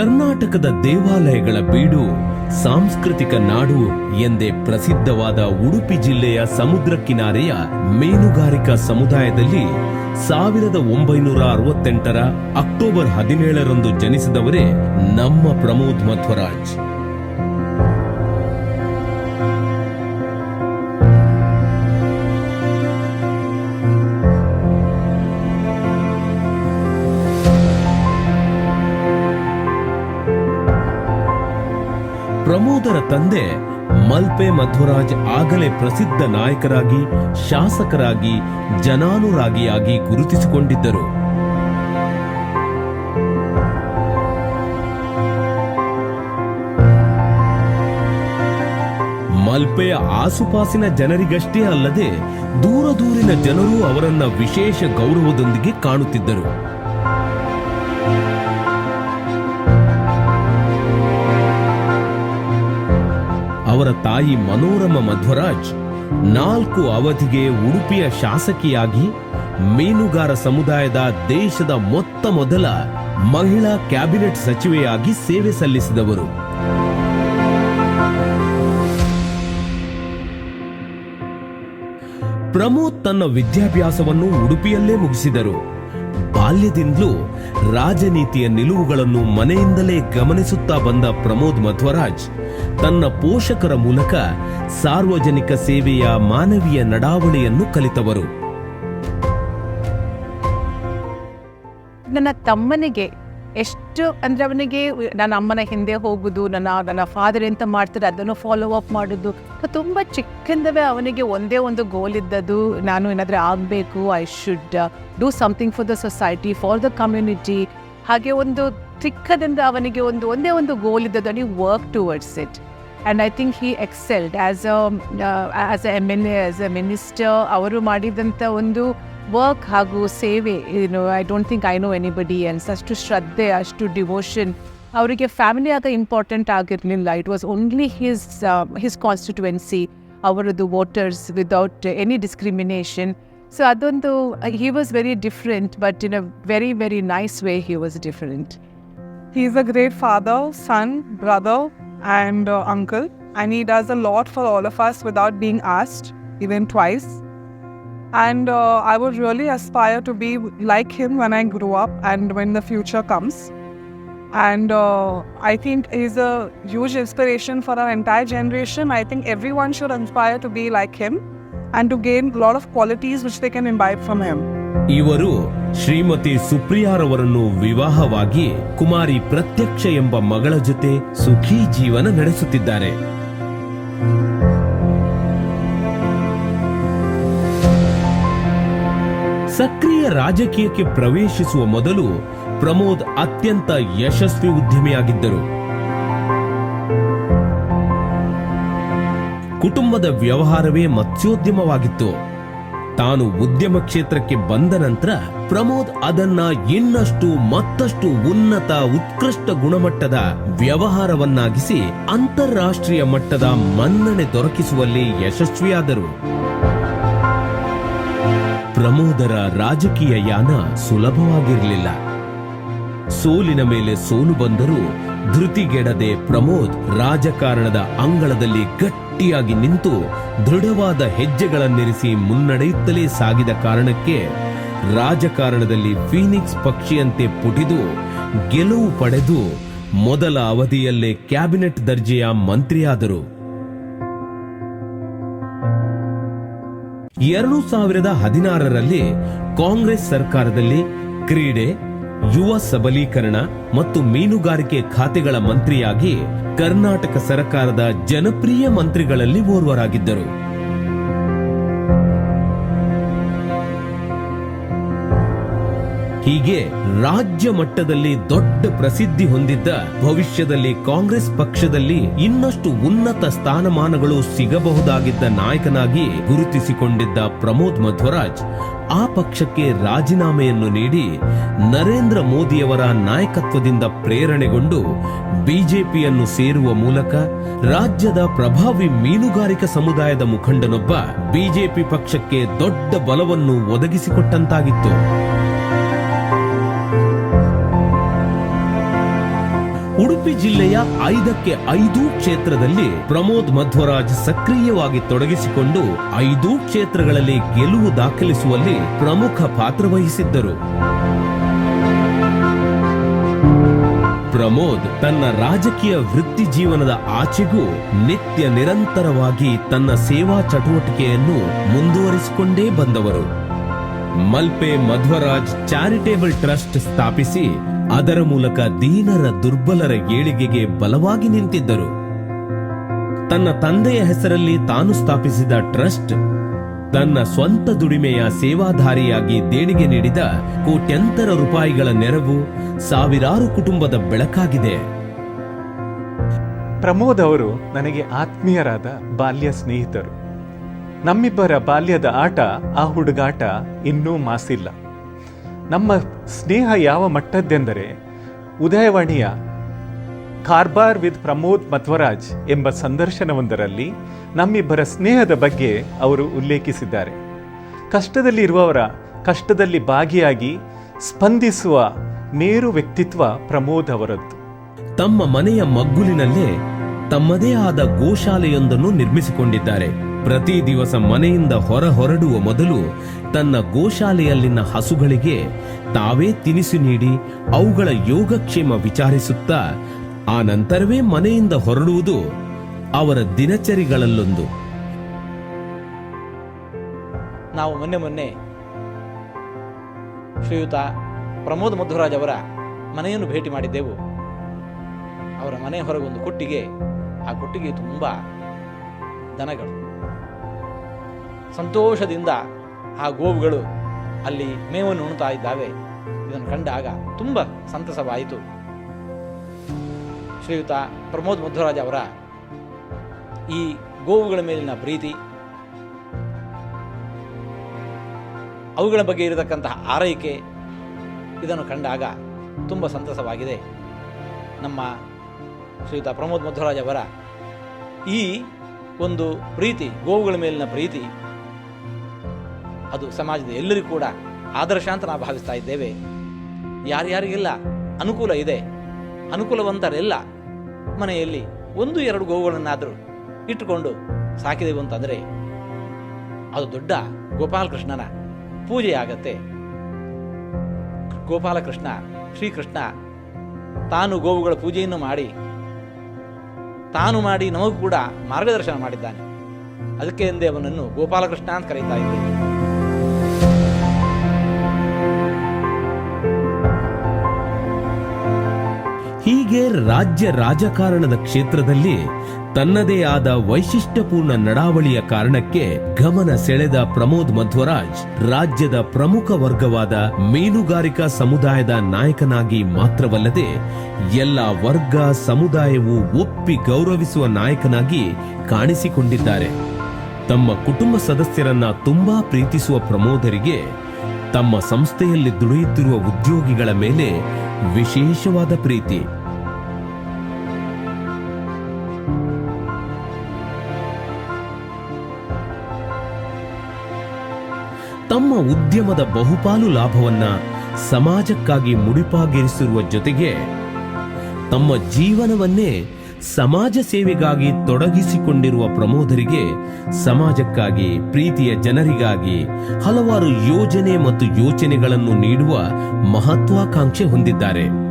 ಕರ್ನಾಟಕದ ದೇವಾಲಯಗಳ ಬೀಡು ಸಾಂಸ್ಕೃತಿಕ ನಾಡು ಎಂದೇ ಪ್ರಸಿದ್ಧವಾದ ಉಡುಪಿ ಜಿಲ್ಲೆಯ ಸಮುದ್ರ ಕಿನಾರೆಯ ಮೀನುಗಾರಿಕಾ ಸಮುದಾಯದಲ್ಲಿ ಸಾವಿರದ ಒಂಬೈನೂರ ಅರವತ್ತೆಂಟರ ಅಕ್ಟೋಬರ್ ಹದಿನೇಳರಂದು ಜನಿಸಿದವರೇ ನಮ್ಮ ಪ್ರಮೋದ್ ಮಧ್ವರಾಜ್. ಪ್ರಮೋದರ ತಂದೆ ಮಲ್ಪೆ ಮಧ್ವರಾಜ್ ಆಗಲೇ ಪ್ರಸಿದ್ಧ ನಾಯಕರಾಗಿ, ಶಾಸಕರಾಗಿ, ಜನಾನುರಾಗಿಯಾಗಿ ಗುರುತಿಸಿಕೊಂಡಿದ್ದರು. ಮಲ್ಪೆಯ ಆಸುಪಾಸಿನ ಜನರಿಗಷ್ಟೇ ಅಲ್ಲದೆ ದೂರ ದೂರಿನ ಜನರು ಅವರನ್ನ ವಿಶೇಷ ಗೌರವದೊಂದಿಗೆ ಕಾಣುತ್ತಿದ್ದರು. ಅವರ ತಾಯಿ ಮನೋರಮ ಮಧ್ವರಾಜ್ ನಾಲ್ಕು ಅವಧಿಗೆ ಉಡುಪಿಯ ಶಾಸಕಿಯಾಗಿ ಮೀನುಗಾರ ಸಮುದಾಯದ ದೇಶದ ಮೊತ್ತ ಮೊದಲ ಮಹಿಳಾ ಕ್ಯಾಬಿನೆಟ್ ಸಚಿವೆಯಾಗಿ ಸೇವೆ ಸಲ್ಲಿಸಿದವರು. ಪ್ರಮೋದ್ ತನ್ನ ವಿದ್ಯಾಭ್ಯಾಸವನ್ನು ಉಡುಪಿಯಲ್ಲೇ ಮುಗಿಸಿದರು. ಬಾಲ್ಯದಿಂದಲೂ ರಾಜನೀತಿಯ ನಿಲುವುಗಳನ್ನು ಮನೆಯಿಂದಲೇ ಗಮನಿಸುತ್ತಾ ಬಂದ ಪ್ರಮೋದ್ ಮಧ್ವರಾಜ್ ತನ್ನ ಪೋಷಕರ ಮೂಲಕ ಸಾರ್ವಜನಿಕ ಸೇವೆಯ ಮಾನವೀಯ ನಡಾವಳಿಯನ್ನು ಕಲಿತವರು. ನನ್ನ ತಮ್ಮನಿಗೆ ಎಷ್ಟು, ಅಂದ್ರೆ ಅವನಿಗೆ ನನ್ನ ಅಮ್ಮನ ಹಿಂದೆ ಹೋಗುದು, ನನ್ನ ನನ್ನ ಫಾದರ್ ಎಂತ ಮಾಡ್ತಾರೆ ಅದನ್ನು ಫಾಲೋ ಅಪ್ ಮಾಡೋದು. ತುಂಬ ಚಿಕ್ಕಂದವೇ ಅವನಿಗೆ ಒಂದೇ ಒಂದು ಗೋಲ್ ಇದ್ದದ್ದು, ನಾನು ಏನಾದರೂ ಆಗಬೇಕು I should do something for the society for the community ಹಾಗೆ ಒಂದು ಚಿಕ್ಕದಿಂದ ಅವನಿಗೆ ಒಂದು, ಒಂದೇ ಒಂದು ಗೋಲ್ ಇದ್ದದ್ದು ಅವನಿಗೆ work towards it and I think he excelled as a as a M L A as a minister ಅವರು ಮಾಡಿದಂಥ ಒಂದು ವರ್ಕ್ ಹಾಗೂ ಸೇವೆ ಏನು I don't think I know anybody else ಅಷ್ಟು ಶ್ರದ್ಧೆ ಅಷ್ಟು ಡಿವೋಷನ್ ಅವರಿಗೆ ಫ್ಯಾಮಿಲಿ ಆಗ ಇಂಪಾರ್ಟೆಂಟ್ ಆಗಿರಲಿಲ್ಲ. It was only his his constituency ಅವರದ್ದು voters without any discrimination so ಅದೊಂದು he was very different but in a very very nice way he was different he is a great father son brother, and uh, uncle, and he does a lot for all of us without being asked, even twice. And uh, I would really aspire to be like him when I grow up and when the future comes. And uh, I think he's a huge inspiration for our entire generation. I think everyone should aspire to be like him and to gain a lot of qualities which they can imbibe from him. ಇವರು ಶ್ರೀಮತಿ ಸುಪ್ರಿಯಾರವರನ್ನು ವಿವಾಹವಾಗಿ ಕುಮಾರಿ ಪ್ರತ್ಯಕ್ಷ ಎಂಬ ಮಗಳ ಜೊತೆ ಸುಖಿ ಜೀವನ ನಡೆಸುತ್ತಿದ್ದಾರೆ. ಸಕ್ರಿಯ ರಾಜಕೀಯಕ್ಕೆ ಪ್ರವೇಶಿಸುವ ಮೊದಲು ಪ್ರಮೋದ್ ಅತ್ಯಂತ ಯಶಸ್ವಿ ಉದ್ಯಮಿಯಾಗಿದ್ದರು. ಕುಟುಂಬದ ವ್ಯವಹಾರವೇ ಮತ್ಸ್ಯೋದ್ಯಮವಾಗಿತ್ತು. ತಾನು ಉದ್ಯಮ ಕ್ಷೇತ್ರಕ್ಕೆ ಬಂದ ನಂತರ ಪ್ರಮೋದ್ ಅದನ್ನ ಇನ್ನಷ್ಟು ಮತ್ತಷ್ಟು ಉನ್ನತ ಉತ್ಕೃಷ್ಟ ಗುಣಮಟ್ಟದ ವ್ಯವಹಾರವನ್ನಾಗಿಸಿ ಅಂತಾರಾಷ್ಟ್ರೀಯ ಮಟ್ಟದ ಮನ್ನಣೆ ದೊರಕಿಸುವಲ್ಲಿ ಯಶಸ್ವಿಯಾದರು. ಪ್ರಮೋದರ ರಾಜಕೀಯ ಯಾನ ಸುಲಭವಾಗಿರಲಿಲ್ಲ. ಸೋಲಿನ ಮೇಲೆ ಸೋಲು ಬಂದರೂ ಧೃತಿಗೆಡದೆ ಪ್ರಮೋದ್ ರಾಜಕಾರಣದ ಅಂಗಳದಲ್ಲಿ ಗಟ್ಟಿಯಾಗಿ ನಿಂತು ದೃಢವಾದ ಹೆಜ್ಜೆಗಳನ್ನಿರಿಸಿ ಮುನ್ನಡೆಯುತ್ತಲೇ ಸಾಗಿದ ಕಾರಣಕ್ಕೆ ರಾಜಕಾರಣದಲ್ಲಿ ಫೀನಿಕ್ಸ್ ಪಕ್ಷಿಯಂತೆ ಪುಟಿದು, ಗೆಲುವು ಪಡೆದು ಮೊದಲ ಅವಧಿಯಲ್ಲೇ ಕ್ಯಾಬಿನೆಟ್ ದರ್ಜೆಯ ಮಂತ್ರಿಯಾದರು. ಎರಡು ಸಾವಿರದ ಹದಿನಾರರಲ್ಲಿ ಕಾಂಗ್ರೆಸ್ ಸರ್ಕಾರದಲ್ಲಿ ಕ್ರೀಡೆ ಯುವ ಸಬಲೀಕರಣ ಮತ್ತು ಮೀನುಗಾರಿಕೆ ಖಾತೆಗಳ ಮಂತ್ರಿಯಾಗಿ ಕರ್ನಾಟಕ ಸರ್ಕಾರದ ಜನಪ್ರಿಯ ಮಂತ್ರಿಗಳಲ್ಲಿ ಓರ್ವರಾಗಿದ್ದರು. ಹೀಗೆ ರಾಜ್ಯ ಮಟ್ಟದಲ್ಲಿ ದೊಡ್ಡ ಪ್ರಸಿದ್ಧಿ ಹೊಂದಿದ್ದ ಭವಿಷ್ಯದಲ್ಲಿ ಕಾಂಗ್ರೆಸ್ ಪಕ್ಷದಲ್ಲಿ ಇನ್ನಷ್ಟು ಉನ್ನತ ಸ್ಥಾನಮಾನಗಳು ಸಿಗಬಹುದಾಗಿದ್ದ ನಾಯಕನಾಗಿ ಗುರುತಿಸಿಕೊಂಡಿದ್ದ ಪ್ರಮೋದ್ ಮಧ್ವರಾಜ್ ಆ ಪಕ್ಷಕ್ಕೆ ರಾಜೀನಾಮೆಯನ್ನು ನೀಡಿ ನರೇಂದ್ರ ಮೋದಿಯವರ ನಾಯಕತ್ವದಿಂದ ಪ್ರೇರಣೆಗೊಂಡು ಬಿಜೆಪಿಯನ್ನು ಸೇರುವ ಮೂಲಕ ರಾಜ್ಯದ ಪ್ರಭಾವಿ ಮೀನುಗಾರಿಕಾ ಸಮುದಾಯದ ಮುಖಂಡನೊಬ್ಬ ಬಿಜೆಪಿ ಪಕ್ಷಕ್ಕೆ ದೊಡ್ಡ ಬಲವನ್ನು ಒದಗಿಸಿಕೊಟ್ಟಂತಾಗಿತ್ತು. ಉಡುಪಿ ಜಿಲ್ಲೆಯ ಐದಕ್ಕೆ ಐದು ಕ್ಷೇತ್ರದಲ್ಲಿ ಪ್ರಮೋದ್ ಮಧ್ವರಾಜ್ ಸಕ್ರಿಯವಾಗಿ ತೊಡಗಿಸಿಕೊಂಡು ಐದೂ ಕ್ಷೇತ್ರಗಳಲ್ಲಿ ಗೆಲುವು ದಾಖಲಿಸುವಲ್ಲಿ ಪ್ರಮುಖ ಪಾತ್ರ ವಹಿಸಿದ್ದರು. ಪ್ರಮೋದ್ ತನ್ನ ರಾಜಕೀಯ ವೃತ್ತಿ ಜೀವನದ ಆಚೆಗೂ ನಿತ್ಯ ನಿರಂತರವಾಗಿ ತನ್ನ ಸೇವಾ ಚಟುವಟಿಕೆಯನ್ನು ಮುಂದುವರಿಸಿಕೊಂಡೇ ಬಂದವರು. ಮಲ್ಪೆ ಮಧ್ವರಾಜ್ ಚಾರಿಟೇಬಲ್ ಟ್ರಸ್ಟ್ ಸ್ಥಾಪಿಸಿ ಅದರ ಮೂಲಕ ದೀನರ ದುರ್ಬಲರ ಏಳಿಗೆಗೆ ಬಲವಾಗಿ ನಿಂತಿದ್ದರು. ತನ್ನ ತಂದೆಯ ಹೆಸರಲ್ಲಿ ತಾನು ಸ್ಥಾಪಿಸಿದ ಟ್ರಸ್ಟ್ ತನ್ನ ಸ್ವಂತ ದುಡಿಮೆಯ ಸೇವಾಧಾರಿಯಾಗಿ ದೇಣಿಗೆ ನೀಡಿದ ಕೋಟ್ಯಂತರ ರೂಪಾಯಿಗಳ ನೆರವು ಸಾವಿರಾರು ಕುಟುಂಬದ ಬೆಳಕಾಗಿದೆ. ಪ್ರಮೋದ್ ಅವರು ನನಗೆ ಆತ್ಮೀಯರಾದ ಬಾಲ್ಯ ಸ್ನೇಹಿತರು. ನಮ್ಮಿಬ್ಬರ ಬಾಲ್ಯದ ಆಟ, ಆ ಹುಡುಗಾಟ ಇನ್ನೂ ಮಾಸಿಲ್ಲ. ನಮ್ಮ ಸ್ನೇಹ ಯಾವ ಮಟ್ಟದ್ದೆಂದರೆ ಉದಯವಾಣಿಯ ಕಾರ್ಬಾರ್ ವಿತ್ ಪ್ರಮೋದ್ ಮಧ್ವರಾಜ್ ಎಂಬ ಸಂದರ್ಶನವೊಂದರಲ್ಲಿ ನಮ್ಮಿಬ್ಬರ ಸ್ನೇಹದ ಬಗ್ಗೆ ಅವರು ಉಲ್ಲೇಖಿಸಿದ್ದಾರೆ. ಕಷ್ಟದಲ್ಲಿ ಇರುವವರ ಕಷ್ಟದಲ್ಲಿ ಭಾಗಿಯಾಗಿ ಸ್ಪಂದಿಸುವ ಮೇರು ವ್ಯಕ್ತಿತ್ವ ಪ್ರಮೋದ್ ಅವರದ್ದು. ತಮ್ಮ ಮನೆಯ ಮಗ್ಗುಲಿನಲ್ಲೇ ತಮ್ಮದೇ ಆದ ಗೋಶಾಲೆಯೊಂದನ್ನು ನಿರ್ಮಿಸಿಕೊಂಡಿದ್ದಾರೆ. ಪ್ರತಿ ದಿವಸ ಮನೆಯಿಂದ ಹೊರ ಹೊರಡುವ ಮೊದಲು ತನ್ನ ಗೋಶಾಲೆಯಲ್ಲಿನ ಹಸುಗಳಿಗೆ ತಾವೇ ತಿನಿಸು ನೀಡಿ ಅವುಗಳ ಯೋಗಕ್ಷೇಮ ವಿಚಾರಿಸುತ್ತಾ ಆ ನಂತರವೇ ಮನೆಯಿಂದ ಹೊರಡುವುದು ಅವರ ದಿನಚರಿಗಳಲ್ಲೊಂದು. ನಾವು ಮೊನ್ನೆ ಮೊನ್ನೆ ಶ್ರೀಯುತ ಪ್ರಮೋದ್ ಮಧ್ವರಾಜ್ ಅವರ ಮನೆಯನ್ನು ಭೇಟಿ ಮಾಡಿದ್ದೆವು. ಅವರ ಮನೆ ಹೊರಗೊಂದು ಕೊಟ್ಟಿಗೆ, ಆ ಕೊಟ್ಟಿಗೆ ತುಂಬ ದನಗಳು. ಸಂತೋಷದಿಂದ ಆ ಗೋವುಗಳು ಅಲ್ಲಿ ಮೇವನ್ನು ಉಣ್ತಾ ಇದ್ದಾವೆ. ಇದನ್ನು ಕಂಡಾಗ ತುಂಬ ಸಂತಸವಾಯಿತು. ಶ್ರೀಯುತ ಪ್ರಮೋದ್ ಮಧ್ವರಾಜ್ ಅವರ ಈ ಗೋವುಗಳ ಮೇಲಿನ ಪ್ರೀತಿ, ಅವುಗಳ ಬಗ್ಗೆ ಇರತಕ್ಕಂತಹ ಆರೈಕೆ, ಇದನ್ನು ಕಂಡಾಗ ತುಂಬ ಸಂತಸವಾಗಿದೆ. ನಮ್ಮ ಶ್ರೀಯುತ ಪ್ರಮೋದ್ ಮಧ್ವರಾಜ್ ಅವರ ಈ ಒಂದು ಪ್ರೀತಿ, ಗೋವುಗಳ ಮೇಲಿನ ಪ್ರೀತಿ ಅದು ಸಮಾಜದ ಎಲ್ಲರಿಗೂ ಕೂಡ ಆದರ್ಶ ಅಂತ ನಾವು ಭಾವಿಸ್ತಾ ಇದ್ದೇವೆ. ಯಾರ್ಯಾರಿಗೆಲ್ಲ ಅನುಕೂಲ ಇದೆ, ಅನುಕೂಲವಂತರೆಲ್ಲ ಮನೆಯಲ್ಲಿ ಒಂದು ಎರಡು ಗೋವುಗಳನ್ನಾದರೂ ಇಟ್ಟುಕೊಂಡು ಸಾಕಿದೆವು ಅಂತಂದರೆ ಅದು ದೊಡ್ಡ ಗೋಪಾಲಕೃಷ್ಣನ ಪೂಜೆಯಾಗತ್ತೆ. ಗೋಪಾಲಕೃಷ್ಣ, ಶ್ರೀಕೃಷ್ಣ ತಾನು ಗೋವುಗಳ ಪೂಜೆಯನ್ನು ಮಾಡಿ, ತಾನು ಮಾಡಿ ನಮಗೂ ಕೂಡ ಮಾರ್ಗದರ್ಶನ ಮಾಡಿದ್ದಾನೆ. ಅದಕ್ಕೆ ಎಂದೇ ಅವನನ್ನು ಗೋಪಾಲಕೃಷ್ಣ ಅಂತ ಕರೀತಾ ಇದ್ದೇವೆ ಹೀಗೆ ರಾಜ್ಯ ರಾಜಕಾರಣದ ಕ್ಷೇತ್ರದಲ್ಲಿ ತನ್ನದೇ ಆದ ವೈಶಿಷ್ಟ್ಯಪೂರ್ಣ ನಡಾವಳಿಯ ಕಾರಣಕ್ಕೆ ಗಮನ ಸೆಳೆದ ಪ್ರಮೋದ್ ಮಧ್ವರಾಜ್ ರಾಜ್ಯದ ಪ್ರಮುಖ ವರ್ಗವಾದ ಮೀನುಗಾರಿಕಾ ಸಮುದಾಯದ ನಾಯಕನಾಗಿ ಮಾತ್ರವಲ್ಲದೆ ಎಲ್ಲ ವರ್ಗ ಸಮುದಾಯವು ಒಪ್ಪಿ ಗೌರವಿಸುವ ನಾಯಕನಾಗಿ ಕಾಣಿಸಿಕೊಂಡಿದ್ದಾರೆ. ತಮ್ಮ ಕುಟುಂಬ ಸದಸ್ಯರನ್ನ ತುಂಬಾ ಪ್ರೀತಿಸುವ ಪ್ರಮೋದರಿಗೆ ತಮ್ಮ ಸಂಸ್ಥೆಯಲ್ಲಿ ದುಡಿಯುತ್ತಿರುವ ಉದ್ಯೋಗಿಗಳ ಮೇಲೆ ವಿಶೇಷವಾದ ಪ್ರೀತಿ. ತಮ್ಮ ಉದ್ಯಮದ ಬಹುಪಾಲು ಲಾಭವನ್ನ ಸಮಾಜಕ್ಕಾಗಿ ಮುಡಿಪಾಗಿರಿಸಿರುವ ಜೊತೆಗೆ ತಮ್ಮ ಜೀವನವನ್ನೇ ಸಮಾಜ ಸೇವೆಗಾಗಿ ತೊಡಗಿಸಿಕೊಂಡಿರುವ ಪ್ರಮೋದರಿಗೆ ಸಮಾಜಕ್ಕಾಗಿ, ಪ್ರೀತಿಯ ಜನರಿಗಾಗಿ ಹಲವಾರು ಯೋಜನೆ ಮತ್ತು ಯೋಚನೆಗಳನ್ನು ನೀಡುವ ಮಹತ್ವಾಕಾಂಕ್ಷೆ ಹೊಂದಿದ್ದಾರೆ.